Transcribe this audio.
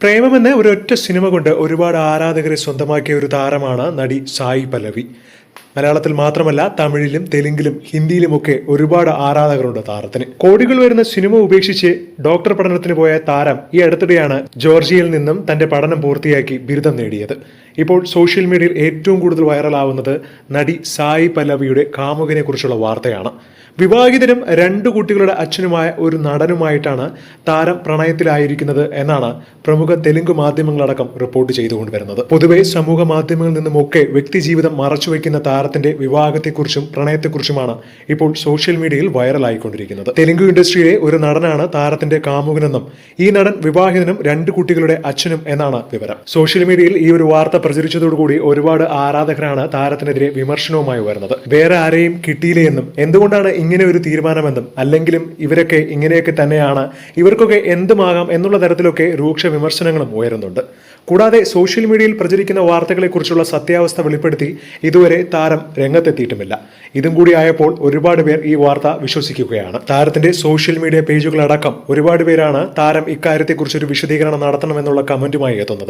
പ്രേമമെന്ന ഒരൊറ്റ സിനിമ കൊണ്ട് ഒരുപാട് ആരാധകരെ സ്വന്തമാക്കിയ ഒരു താരമാണ് നടി സായി പല്ലവി. മലയാളത്തിൽ മാത്രമല്ല തമിഴിലും തെലുങ്കിലും ഹിന്ദിയിലും ഒക്കെ ഒരുപാട് ആരാധകരുണ്ട് താരത്തിന്. കോടികൾ വരുന്ന സിനിമ ഉപേക്ഷിച്ച് ഡോക്ടർ പഠനത്തിന് പോയ താരം ഈ അടുത്തിടെയാണ് ജോർജിയയിൽ നിന്നും തന്റെ പഠനം പൂർത്തിയാക്കി ബിരുദം നേടിയത്. ഇപ്പോൾ സോഷ്യൽ മീഡിയയിൽ ഏറ്റവും കൂടുതൽ വൈറലാവുന്നത് നടി സായി പല്ലവിയുടെ കാമുകനെ കുറിച്ചുള്ള വാർത്തയാണ്. വിവാഹിതനും രണ്ട് കുട്ടികളുടെ അച്ഛനുമായ ഒരു നടനുമായിട്ടാണ് താരം പ്രണയത്തിലായിരിക്കുന്നത് എന്നാണ് പ്രമുഖ തെലുങ്ക് മാധ്യമങ്ങളടക്കം റിപ്പോർട്ട് ചെയ്തുകൊണ്ടുവരുന്നത്. പൊതുവെ സമൂഹ മാധ്യമങ്ങളിൽ നിന്നുമൊക്കെ വ്യക്തിജീവിതം മറച്ചുവെക്കുന്ന താരത്തിന്റെ വിവാഹത്തെക്കുറിച്ചും പ്രണയത്തെക്കുറിച്ചുമാണ് ഇപ്പോൾ സോഷ്യൽ മീഡിയയിൽ വൈറലായിക്കൊണ്ടിരിക്കുന്നത്. തെലുങ്ക് ഇൻഡസ്ട്രിയിലെ ഒരു നടനാണ് താരത്തിന്റെ കാമുകനെന്നും ഈ നടൻ വിവാഹിതനും രണ്ട് കുട്ടികളുടെ അച്ഛനും എന്നാണ് വിവരം. സോഷ്യൽ മീഡിയയിൽ ഈ ഒരു വാർത്ത പ്രചരിച്ചതോടുകൂടി ഒരുപാട് ആരാധകരാണ് താരത്തിനെതിരെ വിമർശനവുമായി വരുന്നത് വേറെ ആരെയും കിട്ടിയില്ലേ എന്നും എന്തുകൊണ്ടാണ് ഇങ്ങനെ ഒരു തീരുമാനമെന്നും അല്ലെങ്കിലും ഇവരൊക്കെ ഇങ്ങനെയൊക്കെ തന്നെയാണ് ഇവർക്കൊക്കെ എന്തുമാകാം എന്നുള്ള തരത്തിലൊക്കെ രൂക്ഷ വിമർശനങ്ങളും ഉയരുന്നുണ്ട്. കൂടാതെ സോഷ്യൽ മീഡിയയിൽ പ്രചരിക്കുന്ന വാർത്തകളെക്കുറിച്ചുള്ള സത്യാവസ്ഥ വെളിപ്പെടുത്തി ഇതുവരെ താരം രംഗത്തെത്തിയിട്ടുമില്ല. ഇതും കൂടി ആയപ്പോൾ ഒരുപാട് പേർ ഈ വാർത്ത വിശ്വസിക്കുകയാണ്. താരത്തിന്റെ സോഷ്യൽ മീഡിയ പേജുകളടക്കം ഒരുപാട് പേരാണ് താരം ഇക്കാര്യത്തെക്കുറിച്ച് ഒരു വിശദീകരണം നടത്തണമെന്നുള്ള കമന്റുമായി എത്തുന്നത്.